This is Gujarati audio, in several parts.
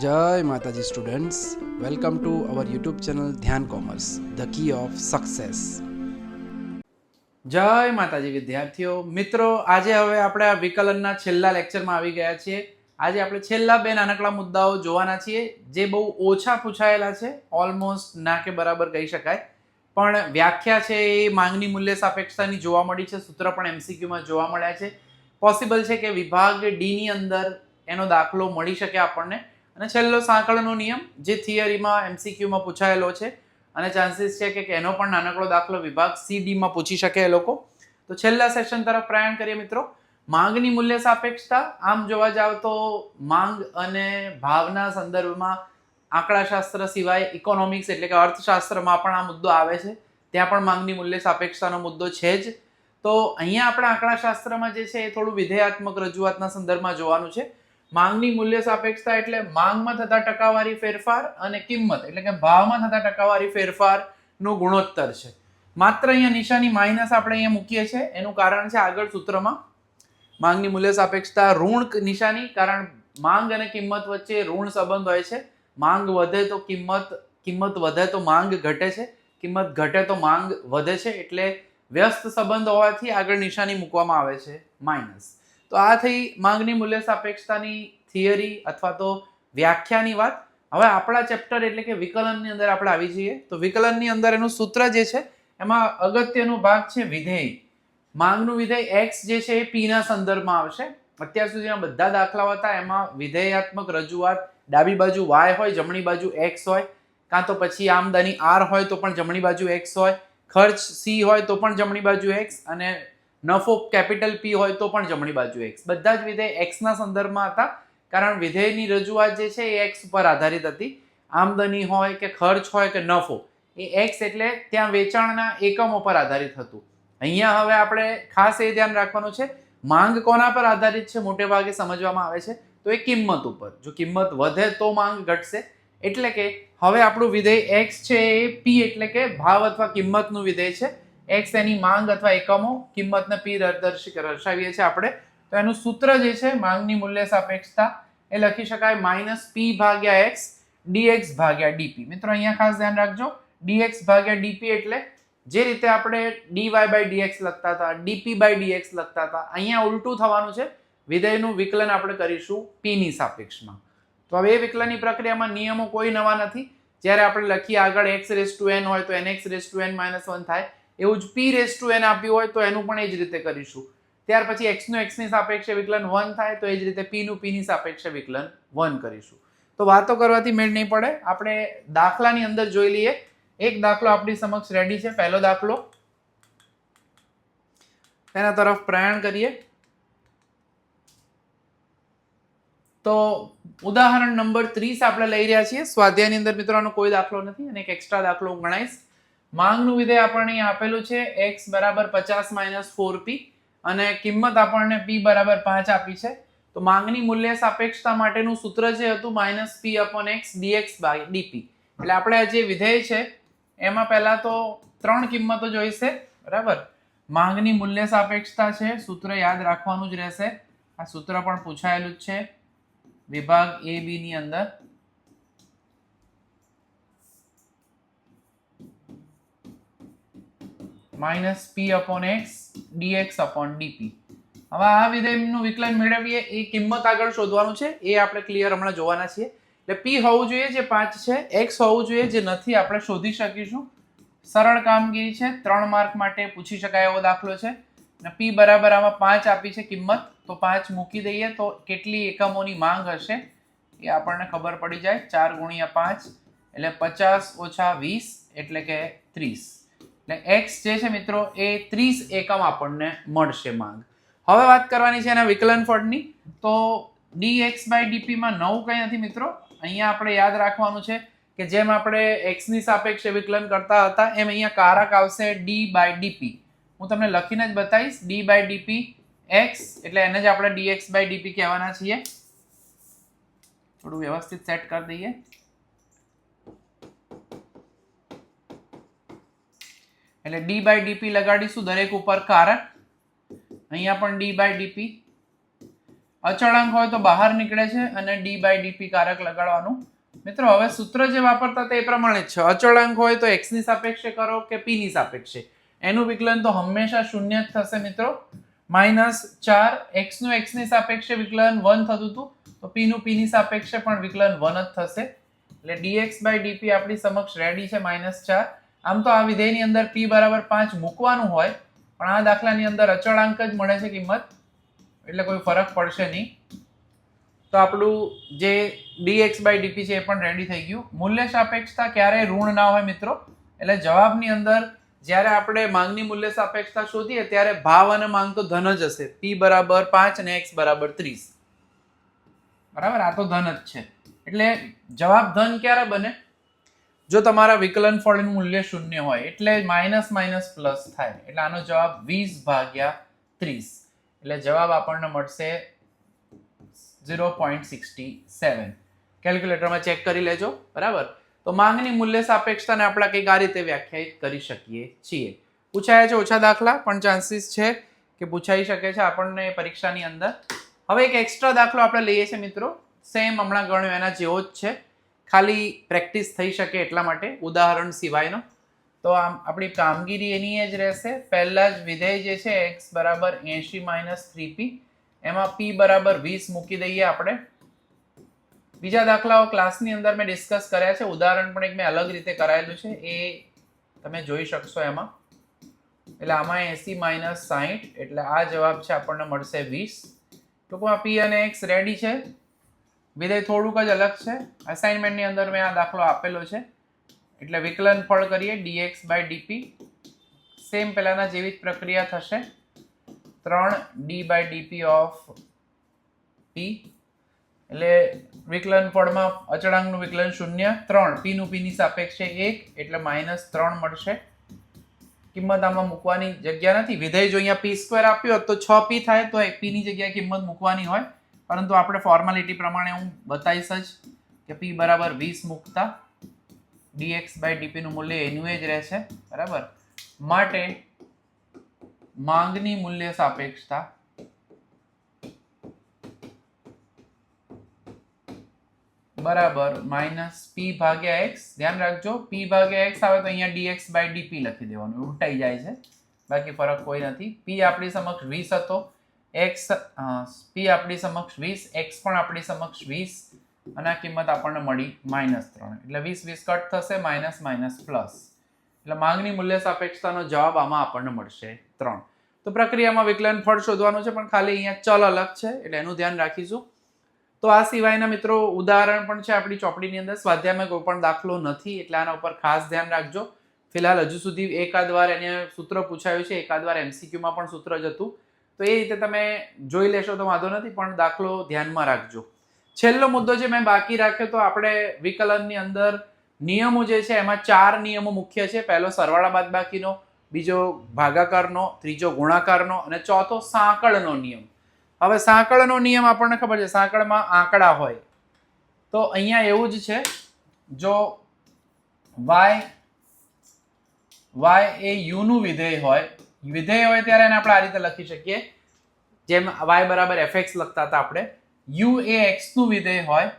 જય માતાજી students. Welcome to our YouTube channel Dhyan commerce, the key of success. જય માતાજી વિદ્યાર્થીઓ. મિત્રો, આજે હવે આપણે આ વિકલનના છેલ્લા લેક્ચરમાં આવી ગયા છીએ. આજે આપણે છેલ્લા બે નાનકડા મુદ્દાઓ જોવાના છીએ, જે બહુ ઓછા પૂછાયેલા છે ઓલમોસ્ટ ના કે બરાબર કહી શકાય. પણ વ્યાખ્યા છે એ માંગની મૂલ્ય સાપેક્ષતાની જોવા મળી છે, સૂત્ર પણ એમસીક્યુમાં જોવા મળ્યા છે. પોસિબલ છે કે વિભાગ ડીની અંદર એનો દાખલો મળી શકે આપણને. અને છેલ્લો સાંકળનો નિયમ, જે થિયરીમાં, એમસીક્યુમાં પૂછાયેલો છે, અને ચાન્સીસ છે કે એનો પણ નાનકડો દાખલો વિભાગ સીડીમાં પૂછી શકે એ લોકો. તો છેલ્લા સેશન તરફ પ્રયાણ કરીએ મિત્રો. માંગની મૂલ્ય સાપેક્ષતા, આમ જોવા જાવ તો માંગ અને ભાવના સંદર્ભમાં આંકડાશાસ્ત્ર સિવાય ઇકોનોમિક્સ એટલે કે અર્થશાસ્ત્રમાં પણ આ મુદ્દો આવે છે. ત્યાં પણ માંગની મૂલ્ય સાપેક્ષતાનો મુદ્દો છે જ. તો અહીંયા આપણે આંકડાશાસ્ત્રમાં જે છે એ થોડું વિધેયાત્મક રજૂઆતના સંદર્ભમાં જોવાનું છે. માંગની મૂલ્ય સાપેક્ષતા એટલે માંગમાં થતા ટકાવારી ફેરફાર અને કિંમત. એટલે કે ભાવમાં થતા ટકાવારી ફેરફારનો ગુણોત્તર છે. માત્ર અહીંયા નિશાની માઇનસ આપણે અહીંયા મૂકીએ છીએ. એનું કારણ છે આગળ સૂત્રમાં. માંગની મૂલ્ય સાપેક્ષતા ઋણ નિશાની, કારણ માંગ અને કિંમત વચ્ચે ઋણ સંબંધ હોય છે. માંગ વધે તો કિંમત કિંમત વધે તો માંગ ઘટે છે. કિંમત ઘટે તો માંગ વધે છે. એટલે વ્યસ્ત સંબંધ હોવાથી આગળ નિશાની મૂકવામાં આવે છે માઇનસ. તો આ થઈ માંગની મૂલ્ય સાપેક્ષતાની થિયરી અથવા તો વ્યાખ્યાની વાત. હવે આપણા ચેપ્ટર એટલે કે વિકલનની અંદર આપણે આવી જઈએ. તો વિકલનની અંદર એનું સૂત્ર જે છે, એમાં અગત્યનો ભાગ છે વિધેય. માંગનું વિધેય એક્સ જે છે એ પીના સંદર્ભમાં આવશે. અત્યાર સુધીના બધા દાખલાઓ હતા, એમાં વિધેયાત્મક રજૂઆત ડાબી બાજુ વાય હોય, જમણી બાજુ એક્સ હોય. કાં તો પછી આમદની આર હોય તો પણ જમણી બાજુ એક્સ હોય. ખર્ચ સી હોય તો પણ જમણી બાજુ એક્સ અને નફો કેપિટલ પી હોય તો પણ જમણી બાજુ એક્સ બધા જ વિધેય એક્સના સંદર્ભમાં હતા. કારણ વિધેયની રજૂઆત જે છે એ એક્સ ઉપર આધારિત હતી. આમદની હોય કે ખર્ચ હોય કે નફો, એ એક્સ એટલે ત્યાં વેચાણના એકમો પર આધારિત હતું. અહીંયા હવે આપણે ખાસ એ ધ્યાન રાખવાનું છે. માંગ કોના પર આધારિત છે મોટે ભાગે સમજવામાં આવે છે તો એ કિંમત ઉપર. જો કિંમત વધે તો માંગ ઘટશે. એટલે કે હવે આપણું વિધેય એક્સ છે એ પી એટલે કે ભાવ અથવા કિંમતનું વિધેય છે. X એની માંગ અથવા એકમો કિંમતને પી દર્શી દર્શાવીએ છીએ આપણે. તો એનું સૂત્ર જે છે, માંગની મૂલ્ય સાપેક્ષતા, એ લખી શકાય માઇનસ પી ભાગ્યા એક્સ ડીએક્સ ભાગ્યા ડીપી મિત્રો, અહીંયા ખાસ ધ્યાન રાખજો. ડીએક્સ ભાગ્યા ડીપી એટલે જે રીતે આપણે ડીવાય બાય ડીએક્સ લખતા હતા ડીપી બાય ડીએક્સ લખતા હતા, અહીંયા ઉલટું થવાનું છે. વિધેયનું વિકલન આપણે કરીશું પીની સાપેક્ષમાં. તો હવે એ વિકલનની પ્રક્રિયામાં નિયમો કોઈ નવા નથી. જ્યારે આપણે લખીએ આગળ એક્સ રેસ ટુ એન હોય તો n x raise to n minus one થાય. એવું જ પી રેસ ટુ એન આપ્યું હોય તો એનું પણ એ જ રીતે કરીશું. ત્યાર પછી એક્સનું એક્સની સાપેક્ષે વિકલન વન થાય તો એ જ રીતે પીનું નું p ની સાપેક્ષે વિકલન વન કરીશું. તો વાતો કરવાથી મેળ નહીં પડે. આપણે દાખલાની અંદર જોઈ લઈએ. એક દાખલો આપણી સમક્ષ રેડી છે. પહેલો દાખલો. તેના તરફ પ્રયાણ કરીએ. તો ઉદાહરણ નંબર ત્રીસ આપણે લઈ રહ્યા છીએ. સ્વાધ્યાયની અંદર મિત્રોનો કોઈ દાખલો નથી. અને એક એક્સ્ટ્રા દાખલો હું ગણાઈશ માંગનું વિધેય આપણને આપેલું છે, x બરાબર પચાસ માઇનસ ફોર પી અને કિંમત આપણને p બરાબર પાંચ આપી છે. તો માંગની મૂલ્ય સાપેક્ષતા માટેનું સૂત્ર જે હતું minus p upon x dx by dp એટલે આપણે આ જે વિધેય છે, એમાં પહેલા તો ત્રણ કિંમતો જોઈશે, બરાબર? માંગની મૂલ્ય સાપેક્ષતા છે, સૂત્ર યાદ રાખવાનું જ રહેશે. આ સૂત્ર પણ પૂછાયેલું જ છે. વિભાગ એ બી ની અંદર minus p upon x dx upon dp હવે આ વિધેયનું વિકલન મેળવીએ, એ કિંમત આગળ શોધવાનું છે, એ આપણે ક્લિયર હમણાં જોવાના છીએ. એટલે પી હોવું જોઈએ જે પાંચ છે એક્સ હોવું જોઈએ જે નથી, આપણે શોધી શકીશું. સરળ કામગીરી છે, ત્રણ માર્ક માટે પૂછી શકાય એવો દાખલો છે. અને પી બરાબર આમાં પાંચ આપી છે કિંમત, તો પાંચ મૂકી દઈએ તો કેટલી એકમોની માંગ હશે, એ આપણને ખબર પડી જાય. ચાર ગુણ્યા પાંચ, એટલે પચાસ ઓછા વીસ, એટલે કે ત્રીસ. એટલે એક્સ જે છે મિત્રો એ ત્રીસ એકમ આપણને મળશે માંગ હવે વાત કરવાની છે એના વિકલન ફળની. તો ડી એક્સ બાય ડીપીમાં નવું કંઈ નથી મિત્રો. અહીંયા આપણે યાદ રાખવાનું છે કે જેમ આપણે એક્સની સાપેક્ષે વિકલન કરતા હતા, એમ અહીંયા કારક આવશે ડી બાય ડીપી હું તમને લખીને જ બતાવીશ. ડી બાય ડીપી એક્સ એટલે એને જ આપણે ડીએક્સ બાય ડીપી કહેવાના છીએ. થોડું વ્યવસ્થિત સેટ કરી દઈએ. એટલે ડી બાય ડીપી લગાડીશું દરેક ઉપર કારક અહીંયા પણ ડી બાય ડીપી અચળાંક હોય તો બહાર નીકળે છે અને ડી બાય ડીપી કારક લગાડવાનું. મિત્રો, હવે સૂત્ર જે વાપરતા તે પ્રમાણે છે. અચળાંક હોય તો x ની સાપેક્ષે કરો કે p ની સાપેક્ષે. એનું વિકલન તો હંમેશા શૂન્ય જ થશે મિત્રો. માઇનસ ચાર એક્સનું એક્સની સાપેક્ષે વિકલન વન થતું હતું, તો પીનું નું p ની સાપેક્ષે પણ વિકલન વન જ થશે. એટલે ડીએક્સ બાય ડીપી આપણી સમક્ષ રેડી છે માઇનસ ચાર. આમ તો આ વિધેયની અંદર p બરાબર પાંચ મૂકવાનું હોય, પણ આ દાખલાની અંદર અચળાંક જ મળે છે કિંમત, એટલે કોઈ ફરક પડશે નહીં. તો આપણું જે dx બાય ડીપી છે એ પણ રેડી થઈ ગયું. મૂલ્ય સાપેક્ષતા ક્યારેય ઋણ ના હોય મિત્રો. એટલે જવાબની અંદર જ્યારે આપણે માંગની મૂલ્ય સાપેક્ષતા શોધીએ, ત્યારે ભાવ અને માંગ તો ધન જ હશે. P બરાબર પાંચ અને x બરાબર ત્રીસ. બરાબર? આ તો ધન જ છે. એટલે જવાબ ધન ક્યારે બને? જો તમારા વિકલન ફળનું મૂલ્ય શૂન્ય હોય, એટલે માઇનસ માઇનસ પ્લસ થાય. એટલે આનો જવાબ વીસ ભાગ્યા ત્રીસ. એટલે જવાબ આપણને મળશે ઝીરો પોઈન્ટ સિક્સટી સેવન. કેલ્ક્યુલેટરમાં ચેક કરી લેજો, બરાબર? તો માંગની મૂલ્ય સાપેક્ષતાને આપણે કંઈક આ રીતે વ્યાખ્યાયિત કરી શકીએ છીએ. પૂછાયા છે ઓછા દાખલા, પણ ચાન્સીસ છે કે પૂછાઈ શકે છે આપણને પરીક્ષાની અંદર. હવે એક એક્સ્ટ્રા દાખલો આપણે લઈએ છીએ મિત્રો. સેમ હમણાં ગણ્યો, એના જેવો જ છે. ખાલી પ્રેક્ટિસ થઈ શકે એટલા માટે ઉદાહરણ સિવાયનો. તો આમ આપણી કામગીરી એની જ રહેશે. પહેલાં જ વિધેય જે છે એક્સ બરાબર એંશી માઇનસ થ્રી પી, એમાં પી બરાબર વીસ મૂકી દઈએ આપણે. બીજા દાખલાઓ ક્લાસની અંદર મેં ડિસ્કસ કર્યા છે. ઉદાહરણ પણ એક મેં અલગ રીતે કરાયેલું છે. એ તમે જોઈ શકશો એમાં. એટલે આમાં એસી માઇનસ સાહીઠ એટલે આ જવાબ છે આપણને મળશે વીસ. ટૂંકમાં પી અને એક્સ રેડી છે. વિધેય થોડુંક જ અલગ છે. અસાઇનમેન્ટની અંદર મેં આ દાખલો આપેલો છે. એટલે વિકલન ફળ કરીએ ડીએક્સ બાય ડીપી સેમ પહેલાંના જેવી જ પ્રક્રિયા થશે. ત્રણ d by dp of p એટલે વિકલન ફળમાં અચળાંકનું વિકલન શૂન્ય, ત્રણ. પીનું પીની સાપેક્ષે એક, એટલે માઇનસ ત્રણ મળશે. કિંમત આમાં મૂકવાની જગ્યા નથી. વિધેય જો અહીંયા પી સ્ક્વેર આપ્યો તો છ પી થાય તો પીની જગ્યાએ કિંમત મૂકવાની હોય. પરંતુ આપણે ફોર્માલિટી પ્રમાણે હું બતાવીશ જ કે પી બરાબર વીસ મૂકતા ડીએક્સ બાય ડીપીનું મૂલ્ય એનું જ રહેશે, બરાબર? માટે માંગની મૂલ્ય સાપેક્ષતા બરાબર માઇનસ પી ભાગ્યા એક્સ ધ્યાન રાખજો પી ભાગ્યા એક્સ આવે તો અહીંયા ડીએક્સ બાય ડીપી લખી દેવાનું ઉલટાઈ જાય છે, બાકી ફરક કોઈ નથી. પી આપણી સમક્ષ વીસ હતો એક્સ પી આપણી સમક્ષ વીસ એક્સ પણ આપણી સમક્ષ વીસ, અને આ કિંમત આપણને મળી માઇનસ ત્રણ. એટલે વીસ વીસ કટ થશે માઇનસ માઇનસ પ્લસ. એટલે માંગની મૂલ્ય સાપેક્ષતાનો જવાબ આમાં આપણને મળશે ત્રણ. તો પ્રક્રિયામાં વિકલન ફળ શોધવાનું છે, પણ ખાલી અહીંયા ચલ અલગ છે, એટલે એનું ધ્યાન રાખીશું. તો આ સિવાયના મિત્રો ઉદાહરણ પણ છે આપણી ચોપડીની અંદર. સ્વાધ્યાયમાં કોઈ પણ દાખલો નથી, એટલે આના ઉપર ખાસ ધ્યાન રાખજો. ફિલહાલ હજુ સુધી એકાદ વાર એને સૂત્ર પૂછાયું છે, એકાદ વાર એમસીક્યુમાં પણ સૂત્ર જ હતું. તો એ રીતે તમે જોઈ લેશો તો વાંધો નથી, પણ દાખલો ધ્યાનમાં રાખજો. છેલ્લો મુદ્દો જે મેં બાકી રાખ્યો તો આપણે વિકલનની અંદર નિયમો જે છે, એમાં ચાર નિયમો મુખ્ય છે. પહેલો સરવાળા બાદબાકીનો બીજો ભાગાકારનો, ત્રીજો ગુણાકારનો અને ચોથો સાંકળનો નિયમ. હવે સાંકળનો નિયમ આપણને ખબર છે, સાંકળમાં આંકડા હોય. તો અહીંયા એવું જ છે, જો વાય વાય એ યુનું વિધેય હોય વિધેય હોય ત્યારે એને આપણે આ રીતે લખી શકીએ. જેમ વાય બરાબર એફ એક્સ લખતા હતા આપણે. યુ એ એક્સનું વિધેય હોય,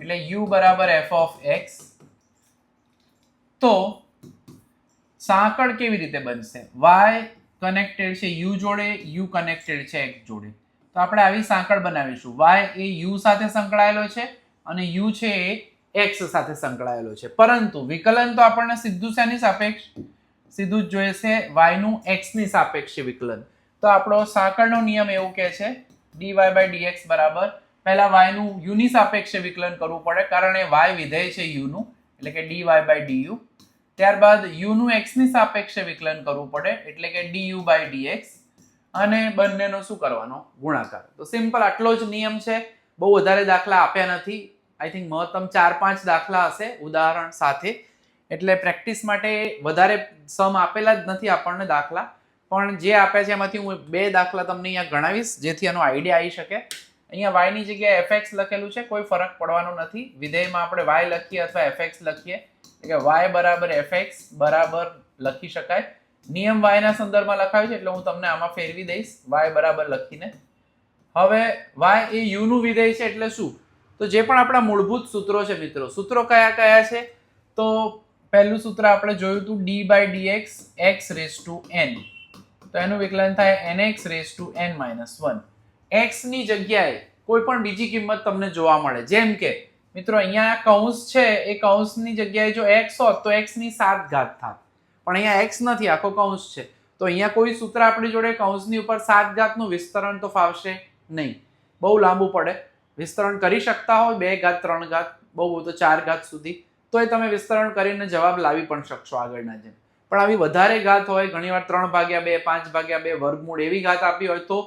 એટલે યુ બરાબર એફ ઓફ એક્સ તો સાંકળ કેવી રીતે બનશે? વાય કનેક્ટેડ છે યુ જોડે યુ કનેક્ટેડ છે એક્સ જોડે. તો આપણે આવી સાંકળ બનાવીશું. વાય એ યુ સાથે સંકળાયેલો છે અને યુ છે એ એક્સ સાથે સંકળાયેલો છે. પરંતુ વિકલન તો આપણને સીધું શેની સાપેક્ષ? સીધું જ જોઈએ છે વાયનું એક્સની સાપેક્ષે વિકલન. તો આપણો સાંકળનો નિયમ એવું કહે છે, dy બાય dx બરાબર. પહેલા વાયનું યુની સાપેક્ષે વિકલન કરવું પડે, કારણ એ વાય વિધેય છે યુનું એટલે કે dy બાય du. ત્યારબાદ યુનું એક્સની સાપેક્ષે વિકલન કરવું પડે, એટલે કે du બાય dx. અને બંનેનો શું કરવાનો? ગુણાકાર. તો સિમ્પલ આટલો જ નિયમ છે. બહુ વધારે દાખલા આપ્યા નથી. આઈ થિંક મહત્તમ ચાર પાંચ દાખલા હશે ઉદાહરણ સાથે. એટલે પ્રેક્ટિસ માટે વધારે સમ આપેલા જ નથી આપણને દાખલા. પણ જે આપ્યા છે એમાંથી હું બે દાખલા તમને અહીંયા ગણાવીશ, જેથી એનો આઈડિયા આવી શકે. અહીંયા વાયની જગ્યાએ એફએક્સ લખેલું છે, કોઈ ફરક પડવાનો નથી. વિધેયમાં આપણે વાય લખીએ અથવા એફએક્સ લખીએ. એટલે વાય બરાબર એફએક્સ બરાબર લખી શકાય. નિયમ વાયના સંદર્ભમાં લખાયો છે, એટલે હું તમને આમાં ફેરવી દઈશ. વાય બરાબર લખીને. હવે વાય એ યુનું વિધેય છે, એટલે શું? તો જે પણ આપણા મૂળભૂત સૂત્રો છે મિત્રો, સૂત્રો કયા કયા છે? તો પહેલું સૂત્ર આપણે જોયું હતું d by d x x raise to n તો એનું વિકલન થાય n x raise to n minus one એક્સની જગ્યાએ કોઈ પણ બીજી કિંમત તમને જોવા મળે. જેમ કે, મિત્રો, અહીંયા કૌંસ છે, એ કૌંસની જગ્યાએ જો એક્સ હોત તો એક્સની સાત ઘાત થાત. પણ અહીંયા એક્સ નથી, આખો કૌંસ છે. તો અહીંયા કોઈ સૂત્ર આપણી જોડે કૌંસની ઉપર સાત ઘાતનું વિસ્તરણ તો ફાવશે નહીં. બહુ લાંબુ પડે. વિસ્તરણ કરી શકતા હોય બે ઘાત, ત્રણ ઘાત, બહુ બહુ તો ચાર ઘાત સુધી. તો એ તમે વિસ્તરણ કરીને જવાબ લાવી પણ શકશો આગળના જેમ. પણ આવી વધારે ઘાત હોય, ઘણીવાર ત્રણ ભાગ્યા બે, પાંચ ભાગ્યા બે વર્ગમૂળ એવી ઘાત આપી હોય તો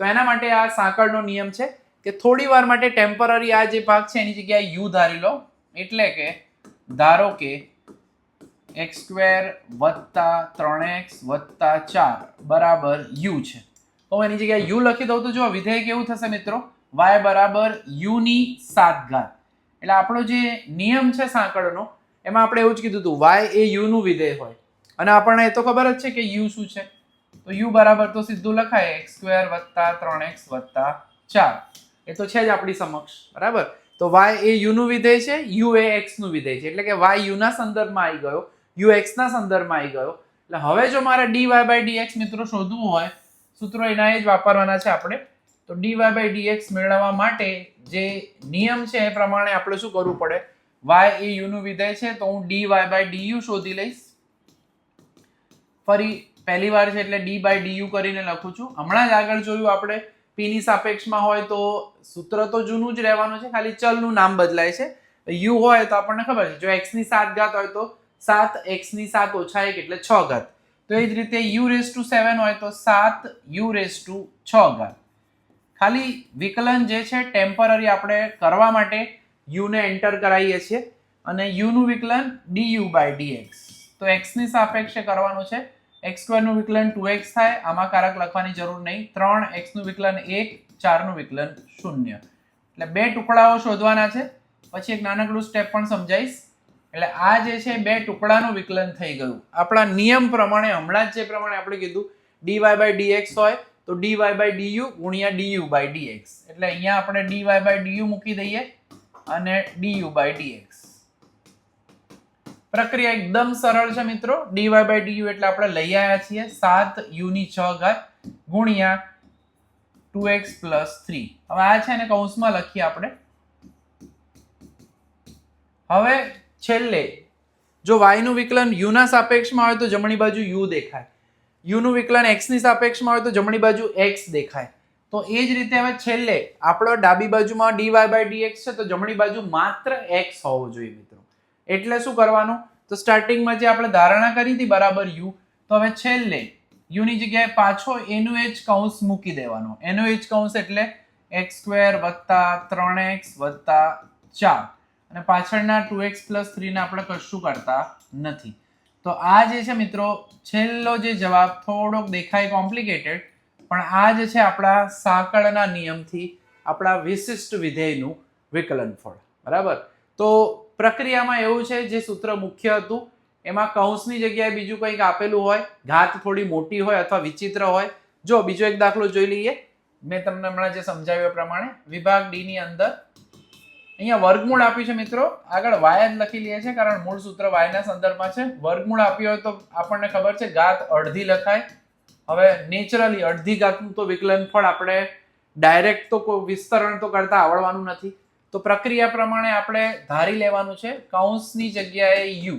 તો એના માટે આ સાંકળનો નિયમ છે કે થોડી વાર માટે ટેમ્પરરી આ જે ભાગ છે, એની જગ્યાએ યુ ધારી લો. એટલે કે ધારો કે એક્સ સ્ક્વેર વત્તા ત્રણ એક્સ વત્તા ચાર બરાબર યુ છે. તો એની જગ્યાએ યુ લખી દઉં તો જો વિધેય કેવું થશે મિત્રો. વાય બરાબર યુની સાત ઘાત. એટલે આપણો જે નિયમ છે સાંકળનો, એમાં આપણે એવું જ કીધું હતું વાય એ યુ નું વિધેય હોય. અને આપણને એ તો ખબર જ છે કે યુ શું છે? તો યુ બરાબર તો સીધું લખાય એક્સ સ્ક્વેર વત્તા ત્રણ એક્સ વત્તા ચાર. એ તો છે જ આપણી સમક્ષ, બરાબર? તો વાય એ યુ નું વિધેય છે યુ એ એક્સનું વિધેય છે. એટલે કે વાય યુ ના સંદર્ભમાં આવી ગયો યુ એક્સ ના સંદર્ભમાં આવી ગયો. એટલે હવે જો મારે d y by d x મિત્રો શોધવું હોય, સૂત્રો એના એ જ વાપરવાના છે આપણે. તો d y by d x મેળવવા માટે જે નિયમ છે એ પ્રમાણે આપણે શું કરવું પડે? વાય એ યુનું વિધેય છે, તો હું ડી વાય બાય ડીયુ શોધી લઈશ. ફરી પહેલી વાર છે એટલે ડી બાય ડીયુ કરીને લખું છું. હમણાં જ આગળ જોયું આપણે, p ની સાપેક્ષમાં હોય તો સૂત્ર તો જૂનું જ રહેવાનું છે, ખાલી ચલનું નામ બદલાય છે. યુ હોય તો આપણને ખબર છે, જો x ની સાત ઘાત હોય તો સાત x ની સાત ઓછા એક એટલે છ ઘાત. તો એ જ રીતે યુ રેસ ટુ સેવન હોય તો સાત યુ રેસ ટુ છ ઘાત. ખાલી વિકલન જે છે ટેમ્પરરી આપણે કરવા માટે યુને એન્ટર કરાવીએ છીએ અને યુનું વિકલન d u by d x તો એક્સની સાપેક્ષે કરવાનું છે. એક્સ સ્ક્વેરનું વિકલન ટુ એક્સ થાય, આમાં કારક લખવાની જરૂર નહીં. ત્રણ એક્સનું વિકલન એક ચારનું વિકલન શૂન્ય. એટલે બે ટુકડાઓ શોધવાના છે. પછી એક નાનકડું સ્ટેપ પણ સમજાવીશ. એટલે આ જે છે, બે ટુકડાનું વિકલન થઈ ગયું. આપણા નિયમ પ્રમાણે, હમણાં જ જે પ્રમાણે આપણે કીધું ડીવાય બાય dx હોય તો dy બાય du ગુણ્યા du બાય dx. એટલે અહીંયા આપણે dy બાય du મૂકી દઈએ અને du બાય dx. પ્રક્રિયા એકદમ સરળ છે મિત્રો. dy બાય du એટલે આપણે લઈ આવ્યા છીએ સાત u ની છ ઘાત ગુણ્યા ટુ એક્સ પ્લસ થ્રી હવે આ છે ને કૌંસમાં લખીએ આપણે. હવે છેલ્લે જો y નું વિકલન u ના સાપેક્ષમાં હોય તો જમણી બાજુ u દેખાય. U નું વિકલન એક્સની સાપેક્ષમાં હોય તો જમણી બાજુ એક્સ દેખાય. તો એ જ રીતે હવે છેલ્લે આપણો ડાબી બાજુમાં dy બાય dx છે, તો જમણી બાજુ માત્ર એક્સ હોવો જોઈએ મિત્રો. એટલે શું કરવાનું? તો સ્ટાર્ટિંગમાં જે આપણે ધારણા કરી હતી બરાબર યુ તો હવે છેલ્લે યુની જગ્યાએ પાછો એનું એ જ કૌંસ મૂકી દેવાનો. એનો એ જ કૌંસ એટલે એક્સ સ્ક્વેર વત્તા ત્રણ એક્સ વત્તા ચાર. અને પાછળના ટુ એક્સ પ્લસ થ્રીને આપણે કશું કરતા નથી. તો આ જે છે મિત્રો, છેલ્લો જે જવાબ, થોડોક દેખાય કોમ્પ્લિકેટેડ પણ આ જે છે આપણા સાંકળના નિયમથી, આપણા વિશિષ્ટ વિધેયનું વિકલન ફળ. બરાબર? તો પ્રક્રિયામાં એવું છે, જે સૂત્ર મુખ્ય હતું, એમાં કૌંસની જગ્યાએ બીજું કંઈક આપેલું હોય, ઘાત થોડી મોટી હોય અથવા વિચિત્ર હોય, જો બીજો એક દાખલો જોઈ લઈએ. મેં તમને હમણાં જે સમજાવ્યો પ્રમાણે, વિભાગ ડીની અંદર અહીંયા વર્ગમૂળ આપ્યું છે મિત્રો. આગળ વાય જ લખી લઈએ છે કારણ મૂળ સૂત્ર વાયના સંદર્ભમાં છે. વર્ગમૂળ આપ્યું હોય તો આપણને ખબર છે, ઘાત અડધી લખાય. હવે નેચરલી અડધી ઘાતનું તો વિકલન ફળ આપણે ડાયરેક્ટ તો વિસ્તરણ તો કરતા આવડવાનું નથી. તો પ્રક્રિયા પ્રમાણે આપણે ધારી લેવાનું છે, કૌંસની જગ્યાએ યુ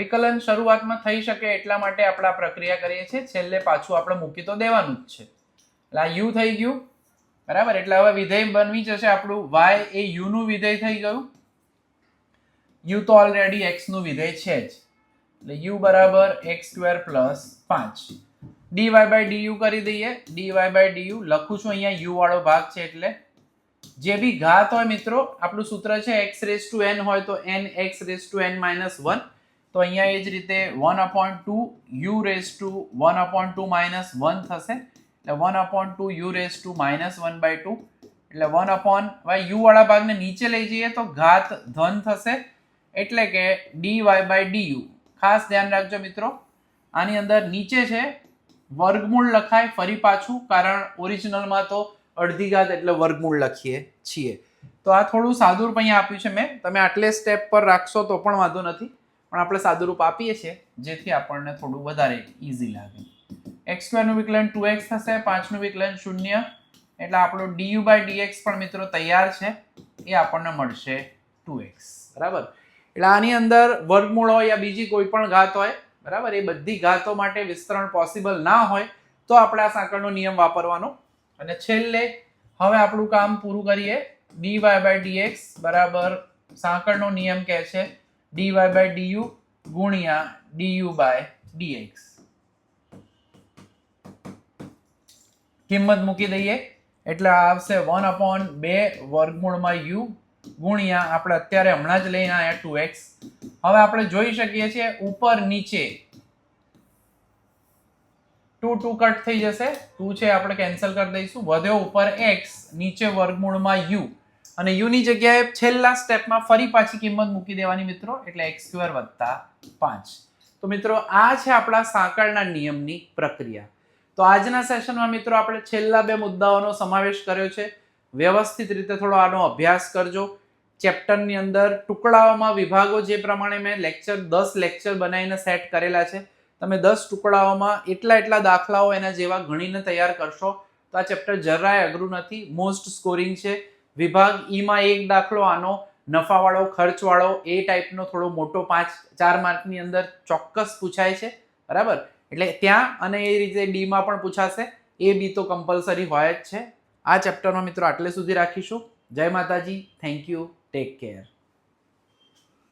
વિકલન શરૂઆતમાં થઈ શકે એટલા માટે આપણે આ પ્રક્રિયા કરીએ છીએ. છેલ્લે પાછું આપણે મૂકી તો દેવાનું જ છે. એટલે આ યુ થઈ ગયું. બરાબર? એટલે હવે વિધેય બનવી જશે આપણું વાય એ યુ નું વિધેય થઈ ગયું. યુ તો ઓલરેડી એક્સનું વિધેય છે જ. એટલે યુ બરાબર એક્સ સ્ક્વેર પ્લસ પાંચ. ડીવાય બાય ડીયુ કરી દઈએ. ડીવાય બાય ડીયુ લખું છું અહીંયા યુ વાળો ભાગ છે એટલે. જે બી ઘાત હોય મિત્રો, આપણું સૂત્ર છે એક્સ રેસ ટુ એન હોય તો n x raise to n minus one તો અહીંયા એ જ રીતે one upon two u raise to one upon two minus one થશે. એટલે one upon two u raise to minus one by two એટલે વન અપોન વાય યુ વાળા ભાગને નીચે લઈ જઈએ તો ઘાત ધન થશે. એટલે કે d y by d u ખાસ ધ્યાન રાખજો મિત્રો. આની અંદર નીચે છે, વર્ગમૂળ લખાય ફરી પાછું, કારણ ઓરિજિનલમાં તો અડધી ઘાત એટલે વર્ગમૂળ લખીએ છીએ. તો આ થોડું સાદુરૂપ અહીંયા આપ્યું છે મેં. તમે આટલે સ્ટેપ પર રાખશો તો પણ વાંધો નથી. પણ આપણે સાદુરૂપ આપીએ છીએ, જેથી આપણને થોડું વધારે ઇઝી લાગે. એક્સ સ્ક્વેરનું વિકલન ટુ એક્સ થશે પાંચનું વિકલન શૂન્ય. એટલે આપણો ડીયુ બાય ડીએક્સ પણ મિત્રો તૈયાર છે. એ આપણને મળશે ટુ એક્સ બરાબર? એટલે આની અંદર વર્ગમૂળ હોય યા બીજી કોઈ પણ ઘાત હોય, બરાબર? એ બધી ઘાતો માટે વિસ્તરણ પોસિબલ ના હોય, તો આપણે આ સાંકળનો નિયમ વાપરવાનો. અને છેલ્લે, હવે આપણું કામ પૂરું કરીએ. dy બાય dx બરાબર સાંકળનો નિયમ કહે છે. dy બાય du ગુણ્યા du બાય dx કિંમત મૂકી દઈએ. એટલે આવશે વન અપોન બે વર્ગમૂળમાં યુ ગુણ્યા આપણે અત્યારે હમણાં જ લઈને આવ્યા ટુ એક્સ હવે આપણે જોઈ શકીએ છીએ ઉપર નીચે ટુ ટુ કટ થઈ જશે. ટુ છે આપણે કેન્સલ કરી દઈશું. વધ્યો ઉપર એક્સ નીચે વર્ગમૂળમાં યુ અને યુની જગ્યાએ છેલ્લા સ્ટેપમાં ફરી પાછી કિંમત મૂકી દેવાની મિત્રો, એટલે એક્સ સ્ક્વેર વત્તા પાંચ. તો મિત્રો, આ છે આપણા સાંકળના નિયમની પ્રક્રિયા. તો આજના સેશનમાં મિત્રો આપણે છેલ્લા બે મુદ્દાઓનો સમાવેશ કર્યો છે. વ્યવસ્થિત રીતે થોડો આનો અભ્યાસ કરજો. ચેપ્ટરની અંદર ટુકડાઓમાં વિભાગો જે પ્રમાણે મેં લેક્ચર દસ લેક્ચર બનાવીને સેટ કરેલા છે. તમે દસ ટુકડાઓમાં એટલા એટલા દાખલાઓ એના જેવા ગણીને તૈયાર કરશો. તો આ ચેપ્ટર જરાય અઘરું નથી. મોસ્ટ સ્કોરિંગ છે. વિભાગ ઈમાં એક દાખલો આનો, નફાવાળો, ખર્ચવાળો, એ ટાઈપનો થોડો મોટો પાંચ, ચાર માર્કની અંદર ચોક્કસ પૂછાય છે. બરાબર? એટલે ત્યાં અને એ રીતે ડીમાં પણ પૂછાશે. એ બી તો કમ્પલસરી હોય જ છે. આ ચેપ્ટરમાં મિત્રો આટલે સુધી રાખીશું. જય માતાજી. Thank you take care